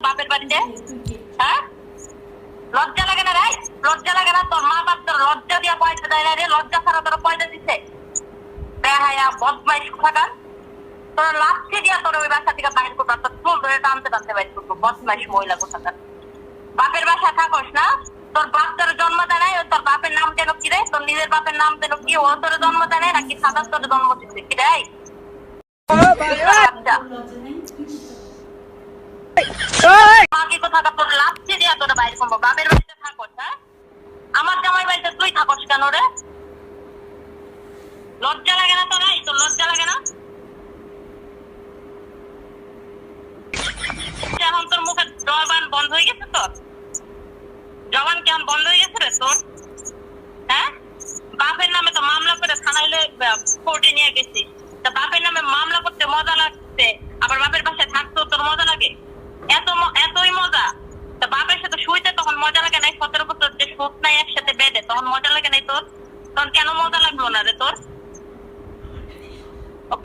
বাপের বাড়িতে? হ্যাঁ? লজ্জা লাগে না রে? লজ্জা লাগে না তোর? মা বাপ তোর লজ্জা দিয়া পয়সা দেয় না রে? লজ্জা ছাড়া তোর পয়সা দিচ্ছে বেহায়া বদমাইশ কোথাকার? তোর লাচ্ছি দিয়া তোর ওই বাসা থেকে বাইর করব, তোর চুল ধরে টানতে টানতে বাইর করব। বদমাইশ মহিলা কোথাকার? বাপের বাসা থাকস না? তোর বাপ তোর জন্ম দেয় নাই তোর বাপের নাম যেন কি রে? তোর নিজের বাপের নাম যেন কি? ও তোর জন্ম দেয় নাই নাকি সাদা তোর জন্ম দিচ্ছে কি রে? আচ্ছা মাকে তোর লাচ্ছি দিয়া তোর বাইর করব বাপের বাড়িতে থাকস হ্যাঁ? আমার জামাই বাড়িতে তুই থাকস কেন রে? লজ্জা লাগে না তোর তোর লজ্জা লাগে না? এখন তোর মুখে জবান বন্ধ হয়ে গেছে তোর জবান কেমন বন্ধ হয়ে গেছে রে তোর? হ্যাঁ? বাপের নামে তো মামলা করে থানাইলে কোর্টে নিয়ে গেছি। তা বাপের নামে মামলা করতে মজা লাগছে আবার বাপের বাসায় থাকতেও তোর মজা লাগে এত ম- এতই মজা তা বাপের সাথে শুইতে তখন সতেরো বছর যে সুখ নাই একসাথে বেডে তখন মজা লাগে নাই তোর? তখন কেন মজা লাগল না রে তোর?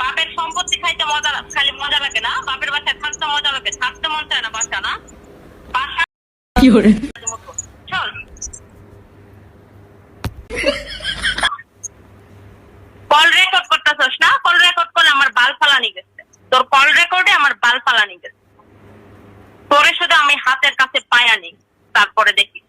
বাপের সম্পত্তি খাইতে মজা খালি মজা লাগে না? বাপের বাসায় থাকতে মজা লাগে থাকতে মন চায় না বাসা না? বাসা চল। কল রেকর্ড করতেছস না? কল রেকর্ড করলে আমার বাল ফালানি গেছে। তোর কল রেকর্ডে আমার বাল ফালানি গেছে। তোরে শুধু আমি হাতের কাছে পায়া নেই। তারপরে দেখি